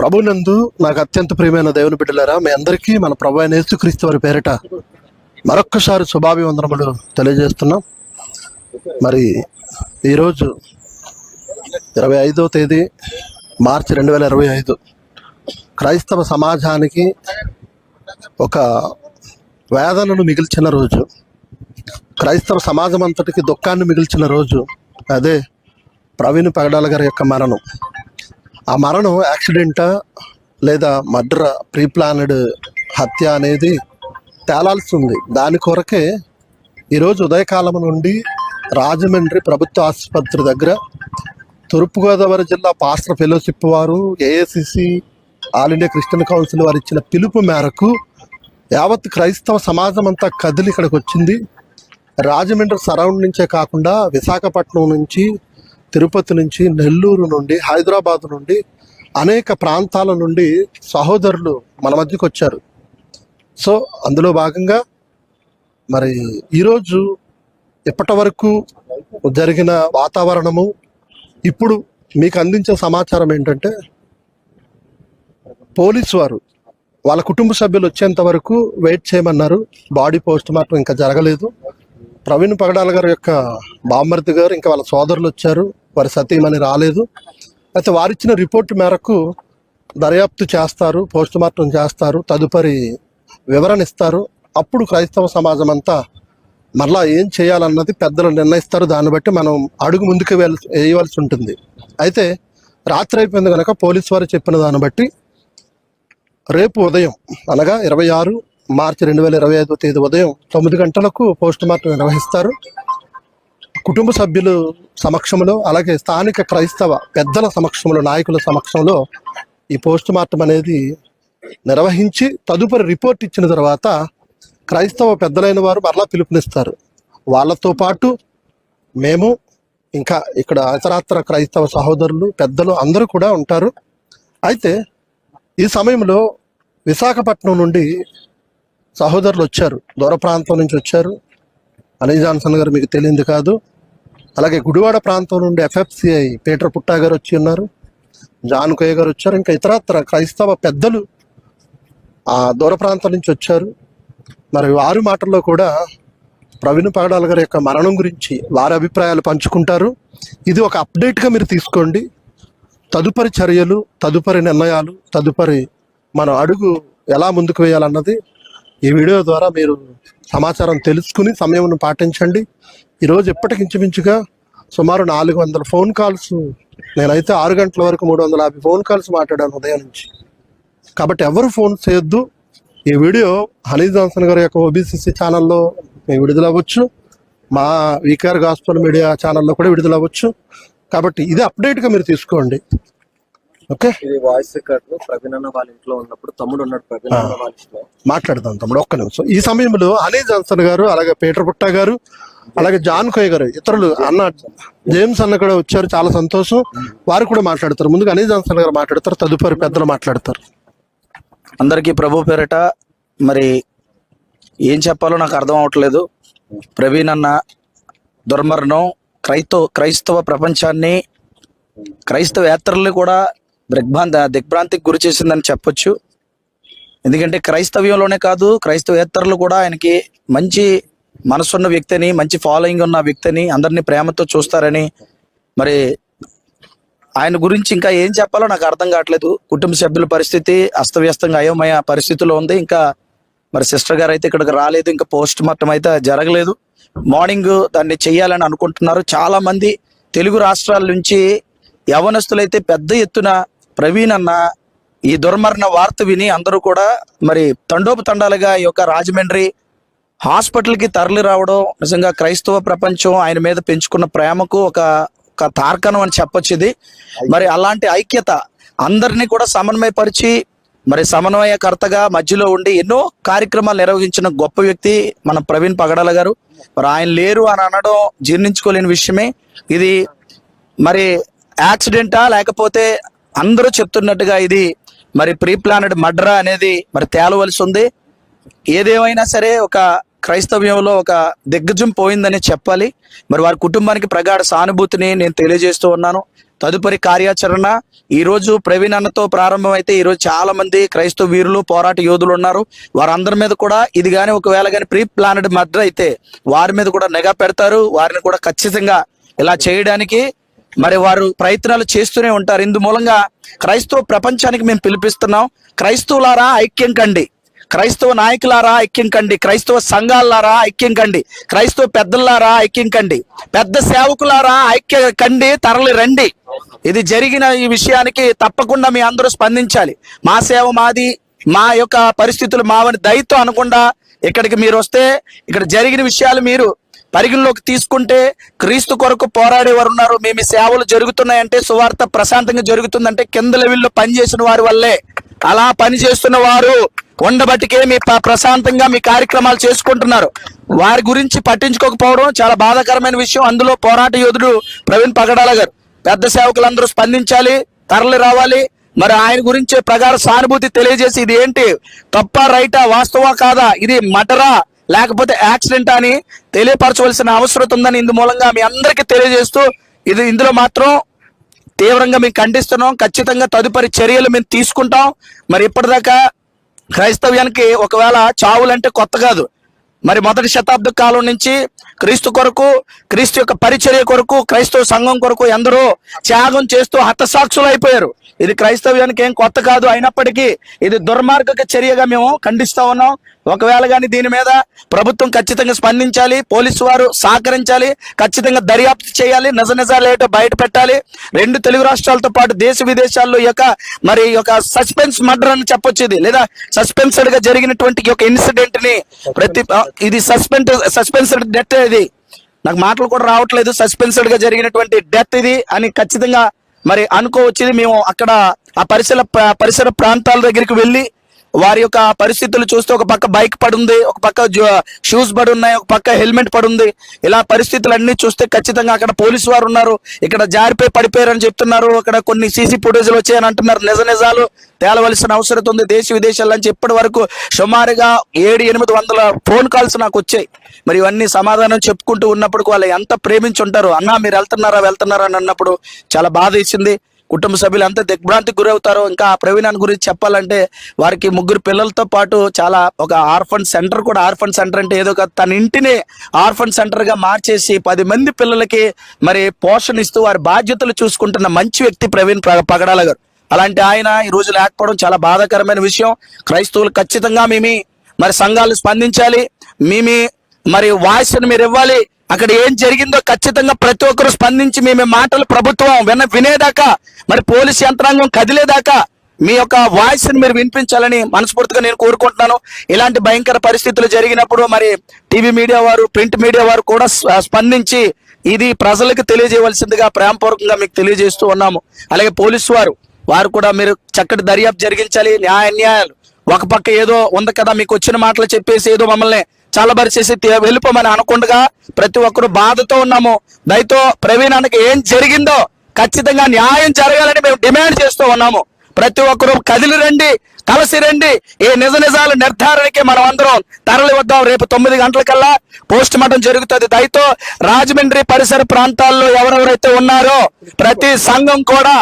ప్రభునందు నాకు అత్యంత ప్రియమైన దేవుని బిడ్డలారా మీ అందరికీ మన ప్రభు అయిన యేసుక్రీస్తు వారి పేరిట మరొక్కసారి శుభాభివందనములు తెలియజేస్తున్నాం. మరి ఈరోజు ఇరవై ఐదో తేదీ మార్చి రెండు వేల ఇరవై ఐదు క్రైస్తవ సమాజానికి ఒక వేదనను మిగిల్చిన రోజు క్రైస్తవ సమాజం అంతటికి దుఃఖాన్ని మిగిల్చిన రోజు అదే ప్రవీణ్ పగడాల గారి యొక్క మరణం. ఆ మరణం యాక్సిడెంటా లేదా మర్డర్ ప్రీ ప్లానడ్ హత్య అనేది తేలాల్సి ఉంది. దాని కొరకే ఈరోజు ఉదయకాలం నుండి రాజమండ్రి ప్రభుత్వ ఆసుపత్రి దగ్గర తూర్పుగోదావరి జిల్లా పాస్టర్ ఫెలోషిప్ వారు AICC all India Christian council వారు ఇచ్చిన పిలుపు మేరకు యావత్ క్రైస్తవ సమాజం అంతా కదిలి ఇక్కడికి వచ్చింది. రాజమండ్రి నుంచే కాకుండా విశాఖపట్నం నుంచి తిరుపతి నుంచి నెల్లూరు నుండి హైదరాబాద్ నుండి అనేక ప్రాంతాల నుండి సహోదరులు మన మధ్యకి వచ్చారు. సో అందులో భాగంగా మరి ఈరోజు ఇప్పటి వరకు జరిగిన వాతావరణము ఇప్పుడు మీకు అందించే సమాచారం ఏంటంటే పోలీసు వారు వాళ్ళ కుటుంబ సభ్యులు వచ్చేంత వరకు వెయిట్ చేయమన్నారు. బాడీ పోస్ట్ మార్టం ఇంకా జరగలేదు. ప్రవీణ్ పగడాల గారి యొక్క బామ్మర్ది గారు ఇంకా వాళ్ళ సోదరులు వచ్చారు. వారి సతీమణి రాలేదు. అయితే వారిచ్చిన రిపోర్ట్ మేరకు దర్యాప్తు చేస్తారు పోస్ట్ మార్టం చేస్తారు తదుపరి వివరణ ఇస్తారు. అప్పుడు క్రైస్తవ సమాజం అంతా మరలా ఏం చేయాలన్నది పెద్దలు నిర్ణయిస్తారు. దాన్ని బట్టి మనం అడుగు ముందుకు వెళ్ళ వేయవలసి ఉంటుంది. అయితే రాత్రి అయిపోయింది కనుక పోలీసు వారు చెప్పిన దాన్ని బట్టి రేపు ఉదయం అనగా ఇరవై ఆరు మార్చి రెండు వేల ఇరవై ఐదో తేదీ ఉదయం తొమ్మిది గంటలకు పోస్ట్ మార్టం నిర్వహిస్తారు. కుటుంబ సభ్యులు సమక్షంలో అలాగే స్థానిక క్రైస్తవ పెద్దల సమక్షంలో నాయకుల సమక్షంలో ఈ పోస్ట్ మార్టం అనేది నిర్వహించి తదుపరి రిపోర్ట్ ఇచ్చిన తర్వాత క్రైస్తవ పెద్దలైన వారు మరలా పిలుపునిస్తారు. వాళ్ళతో పాటు మేము ఇంకా ఇక్కడ ఇతరాత్ర క్రైస్తవ సహోదరులు పెద్దలు అందరూ కూడా ఉంటారు. అయితే ఈ సమయంలో విశాఖపట్నం నుండి సహోదరులు వచ్చారు. దూర ప్రాంతం నుంచి వచ్చారు. అనిల్ జాన్సన్ గారు మీకు తెలియంది కాదు. అలాగే గుడివాడ ప్రాంతం నుండి ఎఫ్ఎఫ్సిఐ పీటర్ పుట్టా గారు వచ్చి ఉన్నారు. జాన్ కోయ గారు వచ్చారు. ఇంకా ఇతరత్ర క్రైస్తవ పెద్దలు ఆ దూర ప్రాంతం నుంచి వచ్చారు. మరి వారి మాటల్లో కూడా ప్రవీణ్ పగడాల గారి యొక్క మరణం గురించి వారి అభిప్రాయాలు పంచుకుంటారు. ఇది ఒక అప్డేట్గా మీరు తీసుకోండి. తదుపరి చర్యలు తదుపరి నిర్ణయాలు తదుపరి మన అడుగు ఎలా ముందుకు వేయాలన్నది ఈ వీడియో ద్వారా మీరు సమాచారం తెలుసుకుని సమయం పాటించండి. ఈరోజు ఎప్పటికి ఇంచుమించుగా సుమారు నాలుగు వందల ఫోన్ కాల్స్ నేనైతే ఆరు గంటల వరకు మూడు వందల యాభై ఫోన్ కాల్స్ మాట్లాడాను ఉదయం నుంచి. కాబట్టి ఎవరు ఫోన్ చేయొద్దు. ఈ వీడియో హనీ జాన్సన్ గారి యొక్క ఓబీసీసీ ఛానల్లో మేము విడుదల అవ్వచ్చు. మా వీకేఆర్ గాస్పల్ మీడియా ఛానల్లో కూడా విడుదల అవ్వచ్చు. కాబట్టి ఇది అప్డేట్గా మీరు తీసుకోండి. ఓకే. ఇది వాయిస్ రికార్డు ప్రవీణ్ అన్న వాళ్ళ ఇంట్లో ఉన్నప్పుడు తమ్ముడు ఉన్నాడు. ప్రవీణ్ అన్న వాళ్ళ ఇంట్లో. మాట్లాడదాం తమ్ముడు ఒక్క నిమిషం. ఈ సమయంలో హనీ జాన్సన్ గారు అలాగే పీటర్ పుట్ట గారు అలాగే జాన్ కోయ్ గారు ఇతరులు అన్న జేమ్స్ అన్న కూడా వచ్చారు. చాలా సంతోషం. వారు కూడా మాట్లాడతారు. ముందుగా హనీ జాన్సన్ గారు మాట్లాడతారు. తదుపరి పెద్దలు మాట్లాడతారు. అందరికీ ప్రభు పేరట మరి ఏం చెప్పాలో నాకు అర్థం అవట్లేదు. ప్రవీణ్ అన్న దుర్మరణం క్రైస్తవ క్రైస్తవ ప్రపంచాన్ని క్రైస్తవేత్తరుల్ని కూడా దిగ్భ్రాంత దిగ్భ్రాంతికి గురి చేసిందని చెప్పొచ్చు. ఎందుకంటే క్రైస్తవ్యంలోనే కాదు క్రైస్తవేత్తరులు కూడా ఆయనకి మంచి మనసున్న వ్యక్తిని మంచి ఫాలోయింగ్ ఉన్న వ్యక్తిని అందరినీ ప్రేమతో చూస్తారని మరి ఆయన గురించి ఇంకా ఏం చెప్పాలో నాకు అర్థం కావట్లేదు. కుటుంబ సభ్యుల పరిస్థితి అస్తవ్యస్తంగా అయోమయ పరిస్థితిలో ఉంది. ఇంకా మరి సిస్టర్ గారు అయితే ఇక్కడికి రాలేదు ఇంకా పోస్ట్ మార్టం అయితే జరగలేదు. మార్నింగ్ దాన్ని చేయాలని అనుకుంటున్నారు. చాలా మంది తెలుగు రాష్ట్రాల నుంచి యవనస్తులైతే పెద్ద ఎత్తున ప్రవీణ్ అన్న ఈ దుర్మరణ వార్త విని అందరూ కూడా మరి తండోపు తండాలుగా ఈ యొక్క రాజమండ్రి హాస్పిటల్కి తరలి రావడం నిజంగా క్రైస్తవ ప్రపంచం ఆయన మీద పెంచుకున్న ప్రేమకు ఒక ఒక తార్కణం అని చెప్పొచ్చు ఇది మరి అలాంటి ఐక్యత అందరినీ కూడా సమన్వయపరిచి మరి సమన్వయకర్తగా మధ్యలో ఉండి ఎన్నో కార్యక్రమాలు నిర్వహించిన గొప్ప వ్యక్తి మన ప్రవీణ్ పగడాల గారు. మరి ఆయన లేరు అని అనడం జీర్ణించుకోలేని విషయమే. ఇది మరి యాక్సిడెంటా లేకపోతే అందరూ చెప్తున్నట్టుగా ఇది మరి ప్రీ ప్లానెడ్ మడ్రా అనేది మరి తేలవలసి ఉంది. ఏదేమైనా సరే ఒక క్రైస్తవ్యంలో ఒక దిగ్గజం పోయిందని చెప్పాలి. మరి వారి కుటుంబానికి ప్రగాఢ సానుభూతిని నేను తెలియజేస్తూ ఉన్నాను. తదుపరి కార్యాచరణ ఈరోజు ప్రవీణ్ అన్నతో ప్రారంభమైతే ఈరోజు చాలా మంది క్రైస్తవ వీరులు పోరాట యోధులు ఉన్నారు. వారందరి మీద కూడా ఇది కానీ ఒకవేళ కానీ ప్రీ ప్లానెడ్ మర్డర్ అయితే వారి మీద కూడా నిఘా పెడతారు. వారిని కూడా ఖచ్చితంగా ఇలా చేయడానికి మరి వారు ప్రయత్నాలు చేస్తూనే ఉంటారు. ఇందు మూలంగా క్రైస్తవ ప్రపంచానికి మేము పిలిపిస్తున్నాం. క్రైస్తవులారా ఐక్యం కండి. క్రైస్తవ నాయకులారా ఐక్యం కండి. క్రైస్తవ సంఘాలారా ఐక్యం కండి. క్రైస్తవ పెద్దలారా ఐక్యం కండి. పెద్ద సేవకులారా ఐక్య కండి తరలి రండి. ఇది జరిగిన ఈ విషయానికి తప్పకుండా మీ అందరూ స్పందించాలి. మా సేవ మాది మా యొక్క పరిస్థితులు మావని దయతో అనకుండా ఇక్కడికి మీరు వస్తే ఇక్కడ జరిగిన విషయాలు మీరు పరిగణలోకి తీసుకుంటే క్రీస్తు కొరకు పోరాడేవారు ఉన్నారు మేము సేవలు జరుగుతున్నాయంటే సువార్త ప్రశాంతంగా జరుగుతుందంటే కింద లెవెల్లో పనిచేసిన వారి వల్లే. అలా పని చేస్తున్న వారు ఉండబట్టికే మీ ప- ప్రశాంతంగా మీ కార్యక్రమాలు చేసుకుంటున్నారు. వారి గురించి పట్టించుకోకపోవడం చాలా బాధాకరమైన విషయం. అందులో పోరాట యోధుడు ప్రవీణ్ పగడాల గారు. పెద్ద సేవకులందరూ స్పందించాలి తరలి రావాలి. మరి ఆయన గురించి ప్రగాఢ సానుభూతి తెలియజేసి ఇది ఏంటి? తప్ప రైటా వాస్తవా కాదా? ఇది మటరా? లేకపోతే యాక్సిడెంట్ అని తెలియపరచవలసిన అవసరం ఉందని ఇందు మూలంగా మీ అందరికీ తెలియజేస్తూ ఇది ఇందులో మాత్రం తీవ్రంగా మేము ఖండిస్తున్నాం. ఖచ్చితంగా తదుపరి చర్యలు మేము తీసుకుంటాం. మరి ఇప్పటిదాకా క్రైస్తవ్యానికి ఒకవేళ చావులంటే కొత్త కాదు. మరి మొదటి శతాబ్ద కాలం నుంచి క్రీస్తు కొరకు క్రీస్తు యొక్క పరిచర్య కొరకు క్రైస్తవ సంఘం కొరకు ఎందరో త్యాగం చేస్తూ హతసాక్షులు అయిపోయారు. ఇది క్రైస్తవ్యానికి ఏం కొత్త కాదు. అయినప్పటికీ ఇది దుర్మార్గక చర్యగా మేము ఖండిస్తా ఉన్నాం. ఒకవేళ కానీ దీని మీద ప్రభుత్వం ఖచ్చితంగా స్పందించాలి పోలీసు వారు సహకరించాలి ఖచ్చితంగా దర్యాప్తు చేయాలి నిజ నిజాలు ఏటో బయట పెట్టాలి. రెండు తెలుగు రాష్ట్రాలతో పాటు దేశ విదేశాల్లో యొక్క మరి యొక్క సస్పెన్స్ మర్డర్ అని చెప్పొచ్చు ఇది. లేదా సస్పెన్స్డ్గా జరిగినటువంటి ఒక ఇన్సిడెంట్ని ప్రతి ఇది సస్పెండ్ సస్పెన్స్డ్ డెత్ ఇది. నాకు మాటలు కూడా రావట్లేదు. సస్పెన్స్డ్గా జరిగినటువంటి డెత్ ఇది అని ఖచ్చితంగా మరి అనుకోవచ్చింది. మేము అక్కడ ఆ పరిసర పరిసర ప్రాంతాల దగ్గరికి వెళ్ళి వారి యొక్క పరిస్థితులు చూస్తే ఒక పక్క బైక్ పడుంది ఒక పక్క షూస్ పడి ఉన్నాయి ఒక పక్క హెల్మెట్ పడుంది. ఇలా పరిస్థితులు అన్ని చూస్తే ఖచ్చితంగా అక్కడ పోలీసు వారు ఉన్నారు. ఇక్కడ జారిపోయి పడిపోయారని చెప్తున్నారు. అక్కడ కొన్ని సీసీ ఫుటేజ్లు వచ్చాయని అంటున్నారు. నిజ నిజాలు తేలవలసిన అవసరం ఉంది. దేశ విదేశాల నుంచి ఇప్పటి వరకు సుమారుగా ఏడు ఎనిమిది వందల ఫోన్ కాల్స్ నాకు వచ్చాయి. మరి ఇవన్నీ సమాధానం చెప్పుకుంటూ ఉన్నప్పుడు వాళ్ళు ఎంత ప్రేమించి ఉంటారు అన్నా మీరు వెళ్తున్నారా వెళ్తున్నారా అని అన్నప్పుడు చాలా బాధ ఇచ్చింది కుటుంబ సభ్యులు ఎంత దిగ్భ్రాంతికి గురవుతారో. ఇంకా ఆ ప్రవీణాన్ని గురించి చెప్పాలంటే వారికి ముగ్గురు పిల్లలతో పాటు చాలా ఒక ఆర్ఫన్ సెంటర్ కూడా ఆర్ఫన్ సెంటర్ అంటే ఏదో తన ఇంటిని ఆర్ఫన్ సెంటర్గా మార్చేసి పది మంది పిల్లలకి మరి పోషణ ఇస్తూ వారి బాధ్యతలు చూసుకుంటున్న మంచి వ్యక్తి ప్రవీణ్ పగ- పగడాల గారు. అలాంటి ఆయన ఈ రోజు లేకపోవడం చాలా బాధాకరమైన విషయం. క్రైస్తవులు ఖచ్చితంగా మేమి మరి సంఘాలు స్పందించాలి. మేమి మరి వాయిస్ మీరు ఇవ్వాలి. అక్కడ ఏం జరిగిందో ఖచ్చితంగా ప్రతి ఒక్కరు స్పందించి మేము మాటలు ప్రభుత్వం విన వినేదాకా మరి పోలీస్ యంత్రాంగం కదిలేదాకా మీ యొక్క వాయిస్ని మీరు వినిపించాలని మనస్ఫూర్తిగా నేను కోరుకుంటున్నాను. ఇలాంటి భయంకర పరిస్థితులు జరిగినప్పుడు మరి టీవీ మీడియా వారు ప్రింట్ మీడియా వారు కూడా స్పందించి ఇది ప్రజలకు తెలియజేయవలసిందిగా ప్రేమపూర్వకంగా మీకు తెలియజేస్తూ ఉన్నాము. అలాగే పోలీసు వారు వారు కూడా మీరు చక్కటి దర్యాప్తు జరిగించాలి. న్యాయ అన్యాయాలు. ఒక పక్క ఏదో ఉంది కదా మీకు వచ్చిన మాటలు చెప్పేసి ఏదో మమ్మల్ని చల్లబరిచేసి వెళ్ళిపోమని అనకుండా ప్రతి ఒక్కరు బాధతో ఉన్నాము. దయతో ప్రవీణ్ అన్నకి ఏం జరిగిందో ఖచ్చితంగా న్యాయం జరగాలని మేము డిమాండ్ చేస్తూ ఉన్నాము. ప్రతి ఒక్కరు కదిలి రండి కలిసి రండి. ఈ నిజ నిజాల నిర్ధారణకి మనం అందరం తరలి వద్దాం. రేపు తొమ్మిది గంటలకల్లా పోస్ట్ మార్టం జరుగుతుంది. దయతో రాజమండ్రి పరిసర ప్రాంతాల్లో ఎవరెవరైతే ఉన్నారో ప్రతి సంఘం కూడా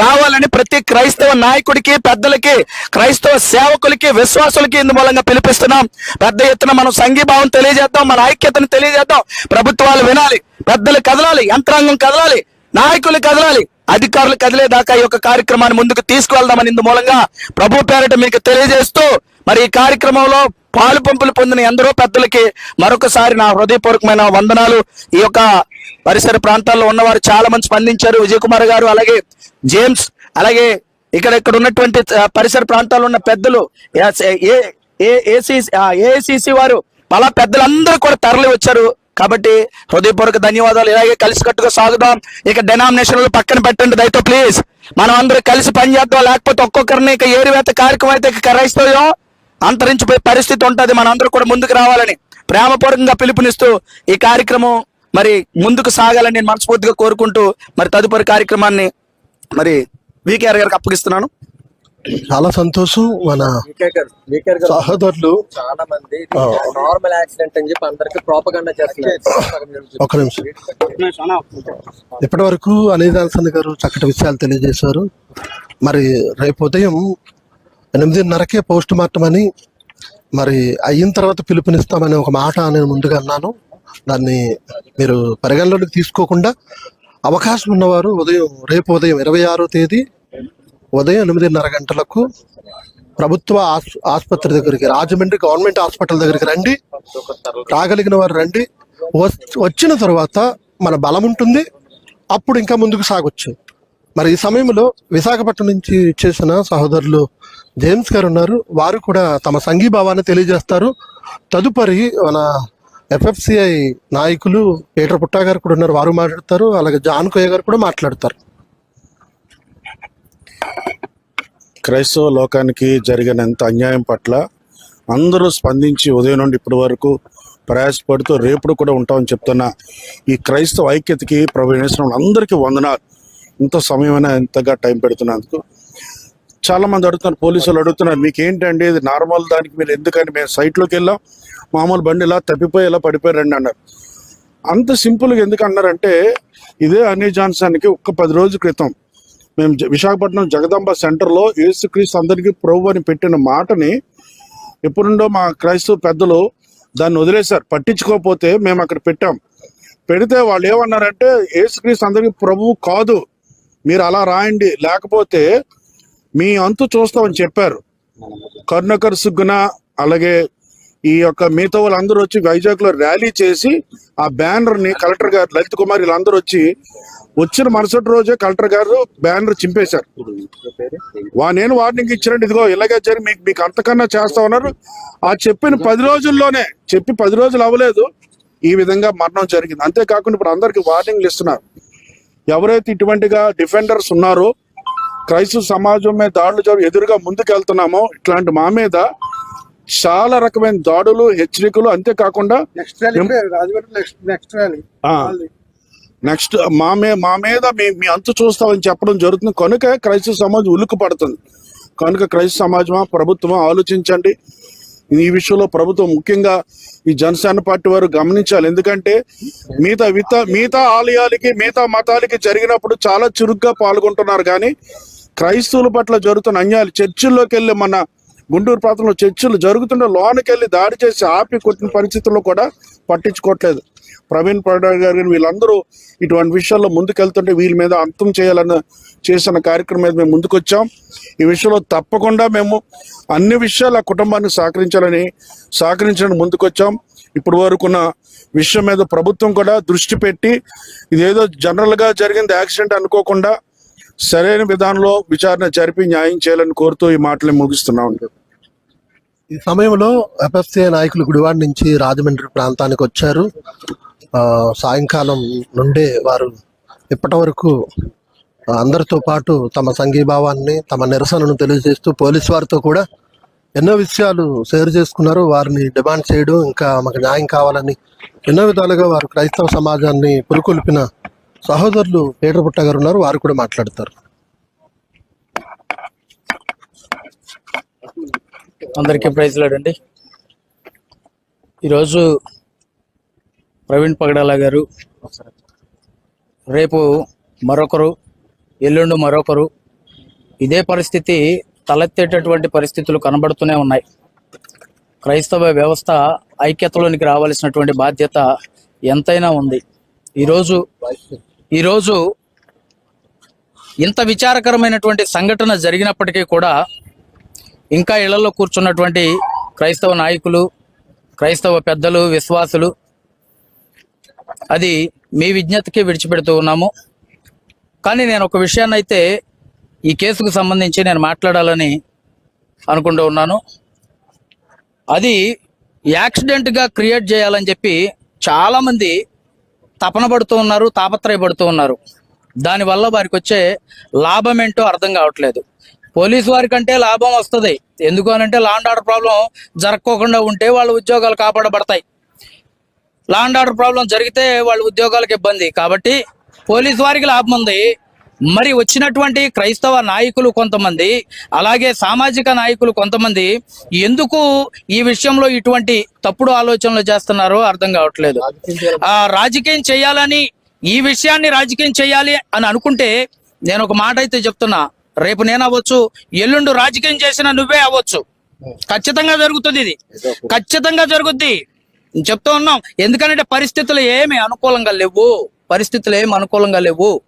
రావాలని ప్రతి క్రైస్తవ నాయకుడికి పెద్దలకి క్రైస్తవ సేవకులకి విశ్వాసులకి ఇందు మూలంగా పిలిపిస్తున్నాం. పెద్ద ఎత్తున మనం సంఘీభావం తెలియజేద్దాం మన ఐక్యతను తెలియజేద్దాం. ప్రభుత్వాలు వినాలి పెద్దలు కదలాలి యంత్రాంగం కదలాలి నాయకులు కదలాలి అధికారులు కదిలేదాకా ఈ యొక్క కార్యక్రమాన్ని ముందుకు తీసుకువెళ్దామని ఇందు మూలంగా ప్రభు పేరట మీకు తెలియజేస్తూ మరి ఈ కార్యక్రమంలో పాలు పంపులు పొందిన ఎందరో పెద్దలకి మరొకసారి నా హృదయపూర్వకమైన వందనాలు. ఈ యొక్క పరిసర ప్రాంతాల్లో ఉన్నవారు చాలా మంది స్పందించారు. విజయ్ కుమార్ గారు అలాగే జేమ్స్ అలాగే ఇక్కడ ఇక్కడ ఉన్నటువంటి పరిసర ప్రాంతాల్లో ఉన్న పెద్దలు ఏసీసీ వారు అలా పెద్దలందరూ కూడా తరలి వచ్చారు. కాబట్టి హృదయపూర్వక ధన్యవాదాలు. ఇలాగే కలిసికట్టుగా సాగుదాం. ఇక డెనామినేషన్లు పక్కన పెట్టండి దయతో ప్లీజ్ మనం అందరూ కలిసి పనిచేద్దాం లేకపోతే ఒక్కొక్కరిని ఇక ఏరువేత కార్యక్రమం అయితే ఇక క్రైస్తవ్యం అంతరించిపోయే పరిస్థితి ఉంటుంది. మనందరూ కూడా ముందుకు రావాలని ప్రేమపూర్వకంగా పిలుపునిస్తూ ఈ కార్యక్రమం మరి ముందుకు సాగాలని నేను మనస్ఫూర్తిగా కోరుకుంటూ మరి తదుపరి కార్యక్రమాన్ని మరి వికేఆర్ గారికి అప్పగిస్తున్నాను. చాలా సంతోషం. మన వికేర్ గారు వికేర్ గారు సహోదరులు. చాలా మంది. నార్మల్ యాక్సిడెంట్ అని చెప్పి అందరికి ప్రాపగండా చేస్తున్నారు. ఒక నిమిషం. ఇప్పటి వరకు అనిదాల్సన్ గారు చక్కటి విషయాలు తెలియజేశారు. మరి రేపు ఉదయం ఎనిమిదిన్నరకే పోస్ట్ మార్టం అని మరి అయిన తర్వాత పిలుపునిస్తామని ఒక మాట నేను ముందుగా అన్నాను. దాన్ని మీరు పరిగణలోకి తీసుకోకుండా అవకాశం ఉన్నవారు ఉదయం రేపు ఉదయం ఇరవై ఆరో తేదీ ఉదయం ఎనిమిదిన్నర గంటలకు ప్రభుత్వ ఆస్- ఆసుపత్రి దగ్గరికి రాజమండ్రి గవర్నమెంట్ హాస్పిటల్ దగ్గరికి రండి. రాగలిగిన వారు రండి. వచ్చిన తర్వాత మన బలం ఉంటుంది. అప్పుడు ఇంకా ముందుకు సాగొచ్చు. మరి ఈ సమయంలో విశాఖపట్నం నుంచి చేసిన సహోదరులు జేమ్స్ గారు ఉన్నారు. వారు కూడా తమ సంఘీభావాన్ని తెలియజేస్తారు. తదుపరి మన ఎఫ్ఎఫ్సిఐ నాయకులు పీటర్ పుట్టా గారు కూడా ఉన్నారు. వారు మాట్లాడతారు. అలాగే జాన్ కోయ గారు కూడా మాట్లాడతారు. క్రైస్తవ లోకానికి జరిగినంత అన్యాయం పట్ల అందరూ స్పందించి ఉదయం నుండి ఇప్పటి వరకు ప్రయాసపడుతూ రేపుడు కూడా ఉంటామని చెప్తున్న. ఈ క్రైస్తవ ఐక్యతకి ప్రవేశించిన అందరికీ వందనాలు. ఇంత సమయమైనా ఎంతగా టైం పెడుతున్నందుకు. చాలా మంది అడుగుతున్నారు పోలీసులు అడుగుతున్నారు మీకు ఏంటండి ఇది నార్మల్ దానికి మీరు ఎందుకని? మేము సైట్లోకి వెళ్ళాం. మామూలు బండి ఇలా తప్పిపోయి ఇలా పడిపోయారండి అన్నారు. అంత సింపుల్గా ఎందుకు అన్నారంటే ఇదే అనీ జాన్సన్కి ఒక్క పది రోజుల క్రితం మేము విశాఖపట్నం జగదాంబ సెంటర్లో యేసుక్రీస్తు అందరికీ ప్రభు అని పెట్టిన మాటని ఎప్పుడుండో మా క్రైస్తవ పెద్దలు దాన్ని వదిలేశారు. పట్టించుకోకపోతే మేము అక్కడ పెట్టాం. పెడితే వాళ్ళు ఏమన్నారంటే యేసుక్రీస్తు అందరికీ ప్రభువు కాదు మీరు అలా రాయండి. లేకపోతే మీ అంతు చూస్తామని చెప్పారు. కరుణకర్ సుగ్గున అలాగే ఈ యొక్క మిగతా వాళ్ళందరూ వచ్చి వైజాగ్లో ర్యాలీ చేసి ఆ బ్యానర్ని కలెక్టర్ గారు లలిత్ కుమార్ వీళ్ళందరూ వచ్చి వచ్చిన మరుసటి రోజే కలెక్టర్ గారు బ్యానర్ చింపేశారు. వా నేను వార్నింగ్ ఇచ్చినట్టు ఇదిగో ఇలాగే జరిగి మీకు మీకు అంతకన్నా చేస్తా ఉన్నారు. ఆ చెప్పిన పది రోజుల్లోనే చెప్పి పది రోజులు అవ్వలేదు. ఈ విధంగా మరణం జరిగింది. అంతేకాకుండా ఇప్పుడు అందరికి వార్నింగ్లు ఇస్తున్నారు ఎవరైతే ఇటువంటిగా డిఫెండర్స్ ఉన్నారో క్రైస్తవ సమాజం మీద దాడులు జరుగు ఎదురుగా ముందుకెళ్తున్నామో ఇట్లాంటి మా మీద చాలా రకమైన దాడులు హెచ్చరికలు అంతేకాకుండా నెక్స్ట్ మా మే మా మీద మీ మీ అంతు చూస్తామని చెప్పడం జరుగుతుంది. కనుక క్రైస్తవ సమాజం ఉలుక్కు పడుతుంది. కనుక క్రైస్తవ సమాజమా ప్రభుత్వమా ఆలోచించండి. ఈ విషయంలో ప్రభుత్వం ముఖ్యంగా ఈ జనసేన పార్టీ వారు గమనించాలి. ఎందుకంటే మిగతా మిగతా మిగతా ఆలయాలకి మిగతా మతాలకి జరిగినప్పుడు చాలా చురుగ్గా పాల్గొంటున్నారు. కానీ క్రైస్తవుల పట్ల జరుగుతున్న అన్యాయాలు చర్చిల్లోకి వెళ్ళి మన గుంటూరు ప్రాంతంలో చర్చలు జరుగుతుంటే లోనికి వెళ్ళి దాడి చేసి ఆపి కొట్టిన పరిస్థితుల్లో కూడా పట్టించుకోవట్లేదు. ప్రవీణ్ పడార్ గారు కానీ వీళ్ళందరూ ఇటువంటి విషయాల్లో ముందుకెళ్తుంటే వీళ్ళ మీద అంతం చేయాలని చేసిన కార్యక్రమం మీద మేము ముందుకొచ్చాం. ఈ విషయంలో తప్పకుండా మేము అన్ని విషయాలు ఆ కుటుంబాన్ని సహకరించాలని సహకరించడానికి ముందుకొచ్చాం. ఇప్పుడు వరకున్న విషయం మీద ప్రభుత్వం కూడా దృష్టి పెట్టి ఇదేదో జనరల్గా జరిగింది యాక్సిడెంట్ అనుకోకుండా సరైన విధానంలో విచారణ జరిపి న్యాయం చేయాలని కోరుతూ ఈ మాటలు ముగిస్తున్నాం ఈ సమయంలో ఎఫ్ఎఫ్సిఐ నాయకులు గుడివాడ నుంచి రాజమండ్రి ప్రాంతానికి వచ్చారు. సాయంకాలం నుండే వారు ఇప్పటి వరకు అందరితో పాటు తమ సంఘీభావాన్ని తమ నిరసనను తెలియజేస్తూ పోలీస్ వారితో కూడా ఎన్నో విషయాలు షేర్ చేసుకున్నారు. వారిని డిమాండ్ చేయడం ఇంకా మాకు న్యాయం కావాలని ఎన్నో విధాలుగా వారు క్రైస్తవ సమాజాన్ని పురుకొల్పిన సహోదరులు పీటర్ పుట్ట గారు ఉన్నారు వారు కూడా మాట్లాడతారు. అందరికీ ప్రైజ్లాడండి ఈరోజు ప్రవీణ్ పగడాల గారు రేపు మరొకరు ఎల్లుండి మరొకరు ఇదే పరిస్థితి తలెత్తేటటువంటి పరిస్థితులు కనబడుతూనే ఉన్నాయి. క్రైస్తవ వ్యవస్థ ఐక్యతలోనికి రావాల్సినటువంటి బాధ్యత ఎంతైనా ఉంది. ఈరోజు ఈరోజు ఇంత విచారకరమైనటువంటి సంఘటన జరిగినప్పటికీ కూడా ఇంకా ఇళ్ళలో కూర్చున్నటువంటి క్రైస్తవ నాయకులు క్రైస్తవ పెద్దలు విశ్వాసులు అది మీ విజ్ఞతకి విడిచిపెడుతూ ఉన్నాము. కానీ నేను ఒక విషయాన్ని అయితే ఈ కేసుకు సంబంధించి నేను మాట్లాడాలని అనుకుంటూ ఉన్నాను. అది యాక్సిడెంట్గా క్రియేట్ చేయాలని చెప్పి చాలామంది తపన పడుతూ ఉన్నారు తాపత్రయపడుతూ ఉన్నారు. దానివల్ల వారికి వచ్చే లాభం ఏంటో అర్థం కావట్లేదు. పోలీసు వారికంటే లాభం వస్తుంది. ఎందుకు అనంటే లా అండ్ ఆర్డర్ ప్రాబ్లం జరగకోకుండా ఉంటే వాళ్ళ ఉద్యోగాలు కాపాడబడతాయి. లా అండ్ ఆర్డర్ ప్రాబ్లం జరిగితే వాళ్ళ ఉద్యోగాలకు ఇబ్బంది. కాబట్టి పోలీసు వారికి లాభం ఉంది. మరి వచ్చినటువంటి క్రైస్తవ నాయకులు కొంతమంది అలాగే సామాజిక నాయకులు కొంతమంది ఎందుకు ఈ విషయంలో ఇటువంటి తప్పుడు ఆలోచనలు చేస్తున్నారో అర్థం కావట్లేదు. ఆ రాజకీయం చేయాలని ఈ విషయాన్ని రాజకీయం చేయాలి అని అనుకుంటే నేను ఒక మాట అయితే చెప్తున్నా. రేపు నేను అవ్వచ్చు ఎల్లుండు రాజకీయం చేసిన నువ్వే అవ్వచ్చు. ఖచ్చితంగా జరుగుతుంది ఇది. ఖచ్చితంగా జరుగుద్ది. చెప్తూ ఉన్నాం. ఎందుకంటే పరిస్థితులు ఏమి అనుకూలంగా లేవు. పరిస్థితులు ఏమి అనుకూలంగా లేవు.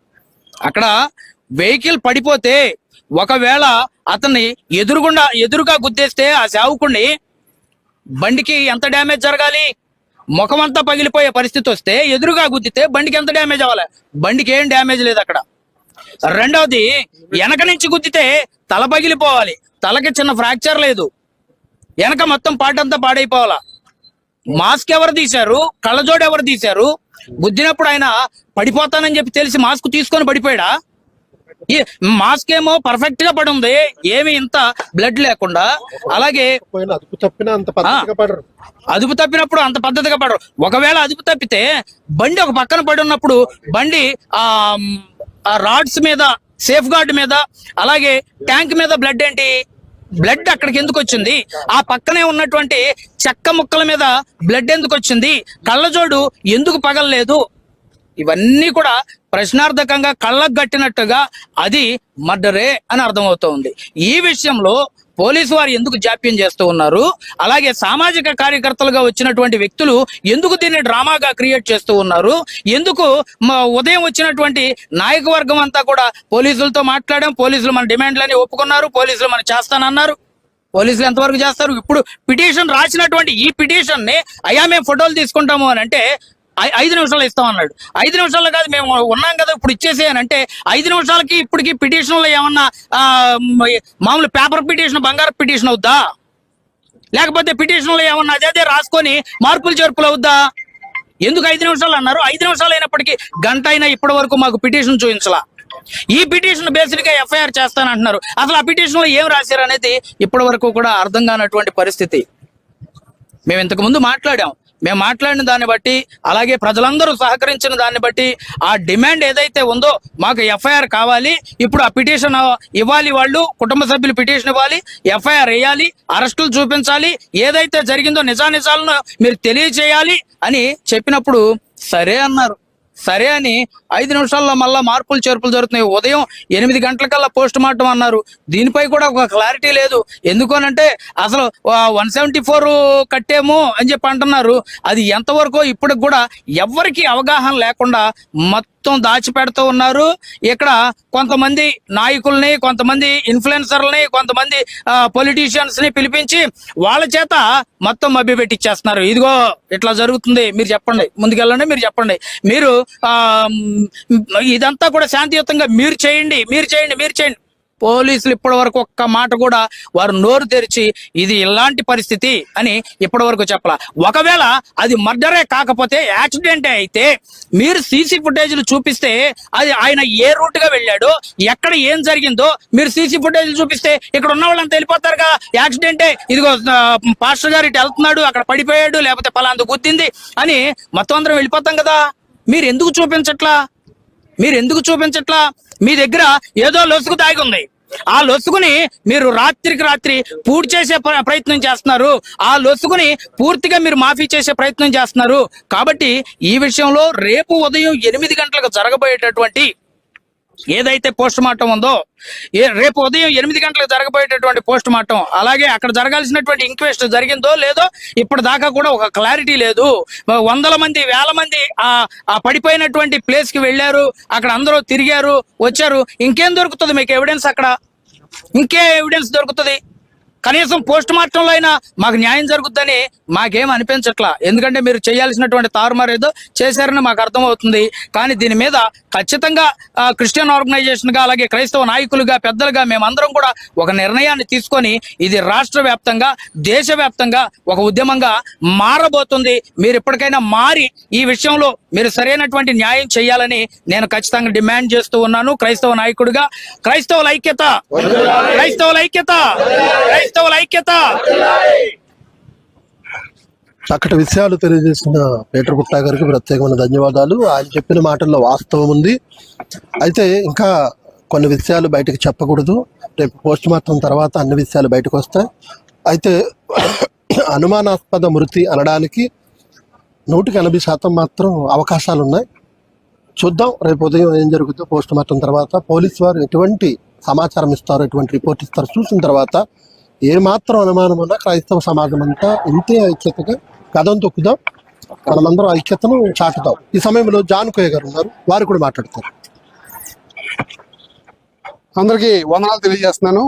అక్కడ వెహికల్ పడిపోతే ఒకవేళ అతన్ని ఎదురుగుండా ఎదురుగా గుద్దేస్తే ఆ సేవకుడిని బండికి ఎంత డ్యామేజ్ జరగాలి? ముఖం అంతా పగిలిపోయే పరిస్థితి వస్తే ఎదురుగా గుద్దితే బండికి ఎంత డ్యామేజ్ అవ్వాలి? బండికి ఏం డ్యామేజ్ లేదు అక్కడ. రెండవది వెనక నుంచి గుద్దితే తల పగిలిపోవాలి. తలకి చిన్న ఫ్రాక్చర్ లేదు. వెనక మొత్తం పాటంతా పాడైపోవాలా? మాస్క్ ఎవరు తీశారు? కళ్ళజోడు ఎవరు తీశారు? గుద్దినప్పుడు ఆయన పడిపోతానని చెప్పి తెలిసి మాస్క్ తీసుకొని పడిపోయాడా? ఈ మాస్క్ ఏమో పర్ఫెక్ట్గా పడి ఉంది ఏమి ఇంత బ్లడ్ లేకుండా. అలాగే అదుపు తప్పినా అంత పద్ధతిగా పడరు. అదుపు తప్పినప్పుడు అంత పద్ధతిగా పడరు. ఒకవేళ అదుపు తప్పితే బండి ఒక పక్కన పడి ఉన్నప్పుడు బండి ఆ రాడ్స్ మీద సేఫ్ గార్డ్ మీద అలాగే ట్యాంక్ మీద బ్లడ్ ఏంటి? బ్లడ్ అక్కడికి ఎందుకు వచ్చింది? ఆ పక్కనే ఉన్నటువంటి చెక్క ముక్కల మీద బ్లడ్ ఎందుకు వచ్చింది? కళ్ళజోడు ఎందుకు పగలలేదు? ఇవన్నీ కూడా ప్రశ్నార్థకంగా కళ్ళకు కట్టినట్టుగా అది మర్డరే అని అర్థమవుతోంది. ఈ విషయంలో పోలీసు వారు ఎందుకు జాప్యం చేస్తూ ఉన్నారు? అలాగే సామాజిక కార్యకర్తలుగా వచ్చినటువంటి వ్యక్తులు ఎందుకు దీన్ని డ్రామాగా క్రియేట్ చేస్తూ ఉన్నారు? ఎందుకు ఉదయం వచ్చినటువంటి నాయక వర్గం అంతా కూడా పోలీసులతో మాట్లాడాం పోలీసులు మన డిమాండ్లని ఒప్పుకున్నారు పోలీసులు మన చేస్తానన్నారు. పోలీసులు ఎంతవరకు చేస్తారు? ఇప్పుడు పిటిషన్ రాసినటువంటి ఈ పిటిషన్ని అయ్యా మేము ఫోటోలు తీసుకుంటాము అని అంటే ఐదు నిమిషాలు ఇస్తాం అన్నాడు. ఐదు నిమిషాలు కాదు మేము ఉన్నాం కదా ఇప్పుడు ఇచ్చేసే అని. అంటే ఐదు నిమిషాలకి ఇప్పటికి పిటిషన్లో ఏమన్నా మామూలు పేపర్ పిటిషన్ బంగారు పిటిషన్ అవుద్దా? లేకపోతే పిటిషన్లో ఏమన్నా అదే అదే రాసుకొని మార్పులు చేర్పులు అవుద్దా? ఎందుకు ఐదు నిమిషాలు అన్నారు? ఐదు నిమిషాలు అయినప్పటికీ గంట అయినా ఇప్పటి వరకు మాకు పిటిషన్ చూపించలా. ఈ పిటిషన్ బేస్డ్గా ఎఫ్ఐఆర్ చేస్తానంటున్నారు అసలు ఆ పిటిషన్లో ఏం రాశారు అనేది ఇప్పటి వరకు కూడా అర్థం కానటువంటి పరిస్థితి. మేము ఇంతకు ముందు మాట్లాడాం. మేము మాట్లాడిన దాన్ని బట్టి అలాగే ప్రజలందరూ సహకరించిన దాన్ని బట్టి ఆ డిమాండ్ ఏదైతే ఉందో మాకు ఎఫ్ఐఆర్ కావాలి. ఇప్పుడు ఆ పిటిషన్ ఇవ్వాలి వాళ్ళు కుటుంబ సభ్యులు పిటిషన్ ఇవ్వాలి ఎఫ్ఐఆర్ వేయాలి అరెస్టులు చూపించాలి ఏదైతే జరిగిందో నిజానిజాలను మీరు తెలియజేయాలి అని చెప్పినప్పుడు సరే అన్నారు. సరే అని ఐదు నిమిషాల్లో మళ్ళా మార్పులు చేర్పులు జరుగుతున్నాయి. ఉదయం ఎనిమిది గంటలకల్లా పోస్ట్ మార్టం అన్నారు. దీనిపై కూడా ఒక క్లారిటీ లేదు. ఎందుకనంటే అసలు వన్ సెవెంటీ ఫోర్ కట్టేమో అని చెప్పి అంటున్నారు. అది ఎంతవరకు ఇప్పటికి కూడా ఎవరికి అవగాహన లేకుండా మొత్తం మొత్తం దాచిపెడుతూ ఉన్నారు. ఇక్కడ కొంతమంది నాయకుల్ని కొంతమంది ఇన్ఫ్లుయెన్సర్లని కొంతమంది పొలిటీషియన్స్ని పిలిపించి వాళ్ళ చేత మొత్తం మభ్య పెట్టిచ్చేస్తున్నారు. ఇదిగో ఇట్లా జరుగుతుంది. మీరు చెప్పండి. ముందుకెళ్ళండి మీరు చెప్పండి. మీరు ఆ, ఇదంతా కూడా శాంతియుతంగా మీరు చేయండి మీరు చేయండి మీరు చేయండి. పోలీసులు ఇప్పటి వరకు ఒక్క మాట కూడా వారు నోరు తెరిచి ఇది ఇలాంటి పరిస్థితి అని ఇప్పటి వరకు చెప్పాల. ఒకవేళ అది మర్డరే కాకపోతే యాక్సిడెంటే అయితే మీరు సీసీ ఫుటేజ్లు చూపిస్తే అది ఆయన ఏ రూట్గా వెళ్ళాడు ఎక్కడ ఏం జరిగిందో మీరు సీసీ ఫుటేజ్లు చూపిస్తే ఇక్కడ ఉన్న వాళ్ళంతా వెళ్ళిపోతారు కదా. యాక్సిడెంటే ఇదిగో పాస్టర్ గారు ఇటు వెళ్తున్నాడు అక్కడ పడిపోయాడు లేకపోతే పలాంత గుద్దింది అని మొత్తం అందరం వెళ్ళిపోతాం కదా. మీరు ఎందుకు చూపించట్లా? మీరు ఎందుకు చూపించట్లా? మీ దగ్గర ఏదో లొసుగు దాగి ఉంది. ఆ లొసుగుని మీరు రాత్రికి రాత్రి పూర్తి చేసే ప్రయత్నం చేస్తున్నారు. ఆ లొసుగుని పూర్తిగా మీరు మాఫీ చేసే ప్రయత్నం చేస్తున్నారు. కాబట్టి ఈ విషయంలో రేపు ఉదయం ఎనిమిది గంటలకు జరగబోయేటటువంటి ఏదైతే పోస్ట్ మార్టం ఉందో ఏ రేపు ఉదయం ఎనిమిది గంటలకు జరగబోయేటటువంటి పోస్ట్ మార్టం అలాగే అక్కడ జరగాల్సినటువంటి ఇంక్వెస్ట్ జరిగిందో లేదో ఇప్పటిదాకా కూడా ఒక క్లారిటీ లేదు. వందల మంది వేల మంది ఆ ఆ పడిపోయినటువంటి ప్లేస్కి వెళ్ళారు అక్కడ అందరూ తిరిగారు వచ్చారు. ఇంకేం దొరుకుతుంది మీకు ఎవిడెన్స్ అక్కడ? ఇంకే ఎవిడెన్స్ దొరుకుతుంది? కనీసం పోస్ట్ మార్టంలో అయినా మాకు న్యాయం జరుగుద్దని మాకేం అనిపించట్లా. ఎందుకంటే మీరు చేయాల్సినటువంటి తారుమారు ఏదో చేశారని మాకు అర్థమవుతుంది. కానీ దీని మీద ఖచ్చితంగా క్రిస్టియన్ ఆర్గనైజేషన్గా అలాగే క్రైస్తవ నాయకులుగా పెద్దలుగా మేమందరం కూడా ఒక నిర్ణయాన్ని తీసుకొని ఇది రాష్ట్ర వ్యాప్తంగా దేశవ్యాప్తంగా ఒక ఉద్యమంగా మారబోతుంది. మీరు ఇప్పటికైనా మారి ఈ విషయంలో మీరు సరైనటువంటి న్యాయం చేయాలని నేను ఖచ్చితంగా డిమాండ్ చేస్తూ ఉన్నాను. క్రైస్తవ నాయకుడిగా క్రైస్తవుల ఐక్యత క్రైస్తవుల ఐక్యత క్రైస్తవుల ఐక్యత. చక్కటి విషయాలు తెలియజేసిన పేటర్ గుప్తా గారికి ప్రత్యేకమైన ధన్యవాదాలు. ఆయన చెప్పిన మాటల్లో వాస్తవం ఉంది. అయితే ఇంకా కొన్ని విషయాలు బయటకు చెప్పకూడదు. రేపు పోస్ట్ మార్టం తర్వాత అన్ని విషయాలు బయటకు వస్తాయి. అయితే అనుమానాస్పద మృతి అనడానికి నూటికి ఎనభై శాతం మాత్రం అవకాశాలు ఉన్నాయి. చూద్దాం. రేపు ఉదయం ఏం జరుగుతుందో పోస్ట్ మార్టం తర్వాత పోలీస్ వారు ఎటువంటి సమాచారం ఇస్తారో ఎటువంటి రిపోర్ట్ ఇస్తారో చూసిన తర్వాత ఏ మాత్రం అనుమానం ఉన్నా క్రైస్తవ సమాజం అంతా ఇంతే ఐక్యతగా కథం తొక్కుదాం. మనమందరం ఐక్యతను చాటుదాం. ఈ సమయంలో జాన్ కోయ గారు ఉన్నారు. వారు కూడా మాట్లాడతారు. అందరికీ వందనాలు తెలియజేస్తున్నాను.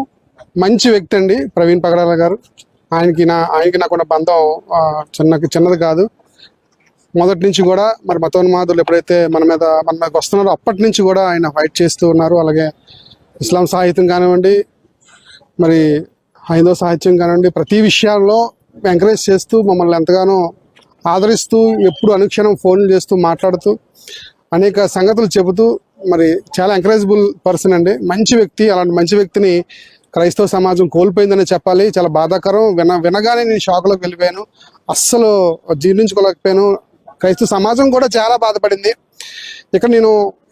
మంచి వ్యక్తి అండి ప్రవీణ్ పగడాల గారు. ఆయనకి నా ఆయనకి నాకున్న బంధం చిన్న చిన్నది కాదు. మొదటి నుంచి కూడా మరి మతోన్మాదులు ఎప్పుడైతే మన మీద మన మీదకి వస్తున్నారో అప్పటి నుంచి కూడా ఆయన ఫైట్ చేస్తూ ఉన్నారు. అలాగే ఇస్లాం సాహిత్యం కానివ్వండి మరి హైందవ సాహిత్యం కానివ్వండి ప్రతి విషయాల్లో ఎంకరేజ్ చేస్తూ మమ్మల్ని ఎంతగానో ఆదరిస్తూ ఎప్పుడు అనుక్షణం ఫోన్లు చేస్తూ మాట్లాడుతూ అనేక సంగతులు చెబుతూ మరి చాలా ఎంకరేజబుల్ పర్సన్ అండి. మంచి వ్యక్తి అలాంటి మంచి వ్యక్తిని క్రైస్తవ సమాజం కోల్పోయిందని చెప్పాలి. చాలా బాధాకరం. విన వినగానే నేను షాక్లోకి వెళ్ళిపోయాను. అస్సలు జీర్ణించుకోలేకపోయాను. క్రైస్తవ సమాజం కూడా చాలా బాధపడింది. ఇక్కడ నేను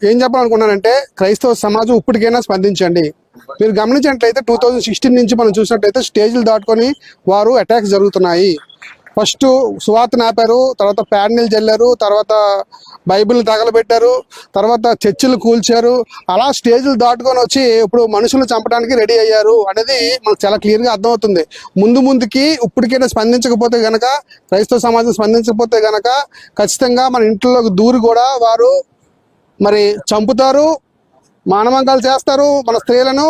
ఏం చెప్పాలనుకున్నానంటే క్రైస్తవ సమాజం ఇప్పటికైనా స్పందించండి. మీరు గమనించినట్లయితే టూ థౌజండ్ సిక్స్టీన్ నుంచి మనం చూసినట్లయితే స్టేజ్లు దాటుకొని వారు అటాక్స్ జరుగుతున్నాయి. ఫస్ట్ సువార్త నాపారు తర్వాత ప్యాడ్నీలు చల్లారు తర్వాత బైబిల్ తగలబెట్టారు తర్వాత చర్చిలు కూల్చారు అలా స్టేజ్లు దాటుకొని వచ్చి ఇప్పుడు మనుషులు చంపడానికి రెడీ అయ్యారు అనేది మనకు చాలా క్లియర్గా అర్థమవుతుంది. ముందు ముందుకి ఇప్పటికైనా స్పందించకపోతే గనక క్రైస్తవ సమాజం స్పందించకపోతే గనక ఖచ్చితంగా మన ఇంట్లోకి దూరి కూడా వారు మరి చంపుతారు మానవంగాలు చేస్తారు మన స్త్రీలను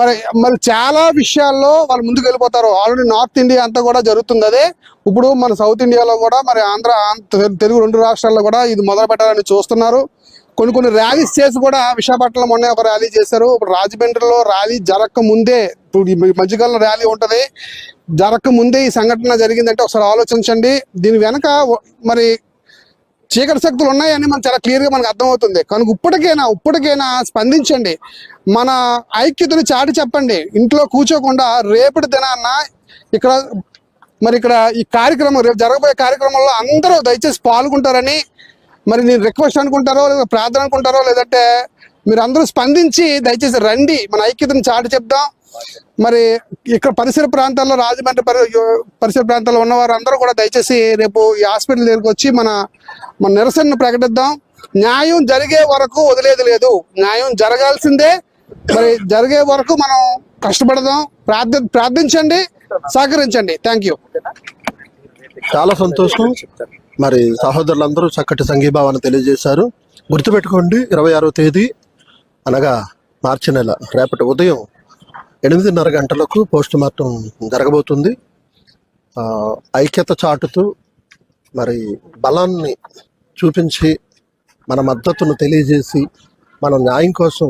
మరి మరి చాలా విషయాల్లో వాళ్ళు ముందుకు వెళ్ళిపోతారు ఆల్రెడీ నార్త్ ఇండియా అంతా కూడా జరుగుతుంది అదే. ఇప్పుడు మన సౌత్ ఇండియాలో కూడా మరి ఆంధ్ర తెలుగు రెండు రాష్ట్రాల్లో కూడా ఇది మొదలు పెట్టాలని చూస్తున్నారు. కొన్ని కొన్ని ర్యాలీస్ చేసి కూడా విశాఖపట్నం మొన్న ఒక ర్యాలీ చేశారు. ఇప్పుడు రాజమండ్రిలో ర్యాలీ జరగక ముందే ఇప్పుడు మధ్యకాలంలో ర్యాలీ ఉంటుంది. జరగక ముందే ఈ సంఘటన జరిగిందంటే ఒకసారి ఆలోచించండి. దీని వెనక మరి చీకటి శక్తులు ఉన్నాయని మనం చాలా క్లియర్గా మనకు అర్థమవుతుంది. కనుక ఇప్పటికైనా ఇప్పటికైనా స్పందించండి. మన ఐక్యతను చాటి చెప్పండి. ఇంట్లో కూర్చోకుండా రేపటి దినాన్న ఇక్కడ మరి ఇక్కడ ఈ కార్యక్రమం రేపు జరగబోయే కార్యక్రమంలో అందరూ దయచేసి పాల్గొంటారని మరి నేను రిక్వెస్ట్ అనుకుంటారో లేదా ప్రార్థన అనుకుంటారో లేదంటే మీరు అందరూ స్పందించి దయచేసి రండి. మన ఐక్యతను చాటి చెప్దాం. మరి ఇక్కడ పరిసర ప్రాంతాల్లో రాజమండ్రి పరిసర ప్రాంతాల్లో ఉన్నవారు అందరూ కూడా దయచేసి రేపు ఈ హాస్పిటల్ దగ్గరికి వచ్చి మన మన నిరసనను ప్రకటిద్దాం. న్యాయం జరిగే వరకు వదిలేది లేదు. న్యాయం జరగాల్సిందే. మరి జరిగే వరకు మనం కష్టపడదాం. ప్రార్థ ప్రార్థించండి. సహకరించండి. Thank you. చాలా సంతోషం. మరి సహోదరులందరూ చక్కటి సంఘీభావాన్ని తెలియజేశారు. గుర్తుపెట్టుకోండి ఇరవై ఆరో తేదీ అనగా మార్చి నెల రేపటి ఉదయం ఎనిమిదిన్నర గంటలకు పోస్ట్ మార్టం జరగబోతుంది. ఐక్యత చాటుతూ మరి బలాన్ని చూపించి మన మద్దతును తెలియజేసి మనం న్యాయం కోసం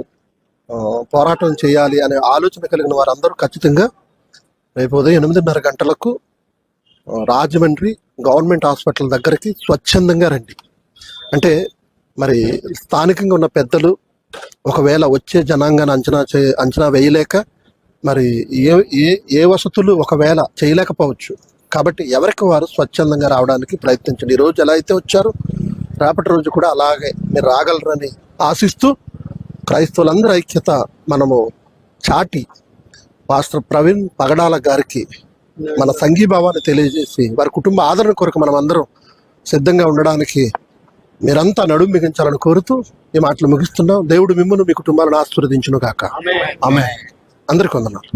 పోరాటం చేయాలి అనే ఆలోచన కలిగిన వారందరూ ఖచ్చితంగా రేపు ఉదయం ఎనిమిదిన్నర గంటలకు రాజమండ్రి గవర్నమెంట్ హాస్పిటల్ దగ్గరికి స్వచ్ఛందంగా రండి. అంటే మరి స్థానికంగా ఉన్న పెద్దలు ఒకవేళ వచ్చే జనాంగాన్ని అంచనా చే అంచనా వేయలేక మరి ఏ ఏ ఏ వసతులు ఒకవేళ చేయలేకపోవచ్చు. కాబట్టి ఎవరికి వారు స్వచ్ఛందంగా రావడానికి ప్రయత్నించండి. ఈ రోజు ఎలా అయితే వచ్చారో రేపటి రోజు కూడా అలాగే మీరు రాగలరని ఆశిస్తూ క్రైస్తవులందరి ఐక్యత మనము చాటి పాస్టర్ ప్రవీణ్ పగడాల గారికి మన సంఘీభావాన్ని తెలియజేసి వారి కుటుంబ ఆదరణ కొరకు మనం అందరం సిద్ధంగా ఉండడానికి మీరంతా నడుము మిగించాలని కోరుతూ ఈ మాటలు ముగిస్తున్నాం. దేవుడు మిమ్మల్ని మీ కుటుంబాలను ఆశీర్వదించును కాక ఆమె అందరికి వందనాలు.